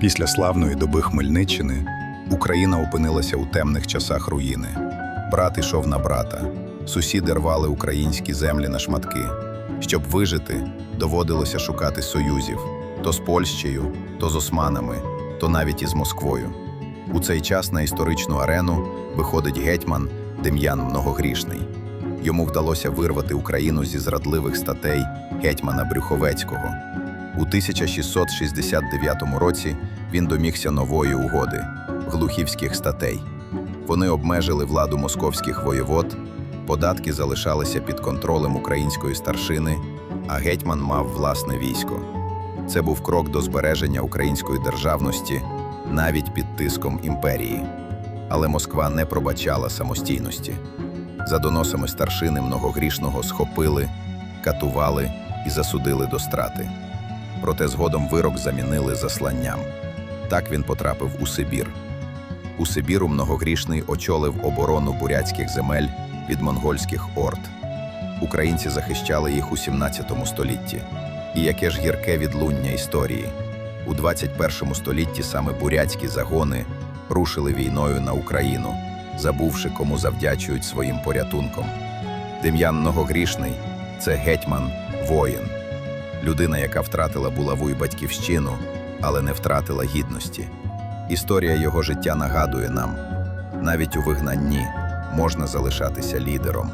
Після славної доби Хмельниччини Україна опинилася у темних часах руїни. Брат ішов на брата, сусіди рвали українські землі на шматки. Щоб вижити, доводилося шукати союзів то з Польщею, то з османами, то навіть із Москвою. У цей час на історичну арену виходить гетьман Дем'ян Многогрішний. Йому вдалося вирвати Україну зі зрадливих статей гетьмана Брюховецького. У 1669 році він домігся нової угоди глухівських статей. Вони обмежили владу московських воєвод, податки залишалися під контролем української старшини, а гетьман мав власне військо. Це був крок до збереження української державності навіть під тиском імперії. Але Москва не пробачала самостійності. За доносами старшини многогрішного схопили, катували і засудили до страти. Проте згодом вирок замінили засланням. Так він потрапив у Сибір. У Сибіру многогрішний очолив оборону бурятських земель від монгольських орд. Українці захищали їх у 17 столітті. І яке ж гірке відлуння історії. У 21 столітті саме бурятські загони рушили війною на Україну, забувши, кому завдячують своїм порятунком. Дем'ян Многогрішний це гетьман, воїн, людина, яка втратила булаву й батьківщину, але не втратила гідності. Історія його життя нагадує нам: навіть у вигнанні можна залишатися лідером.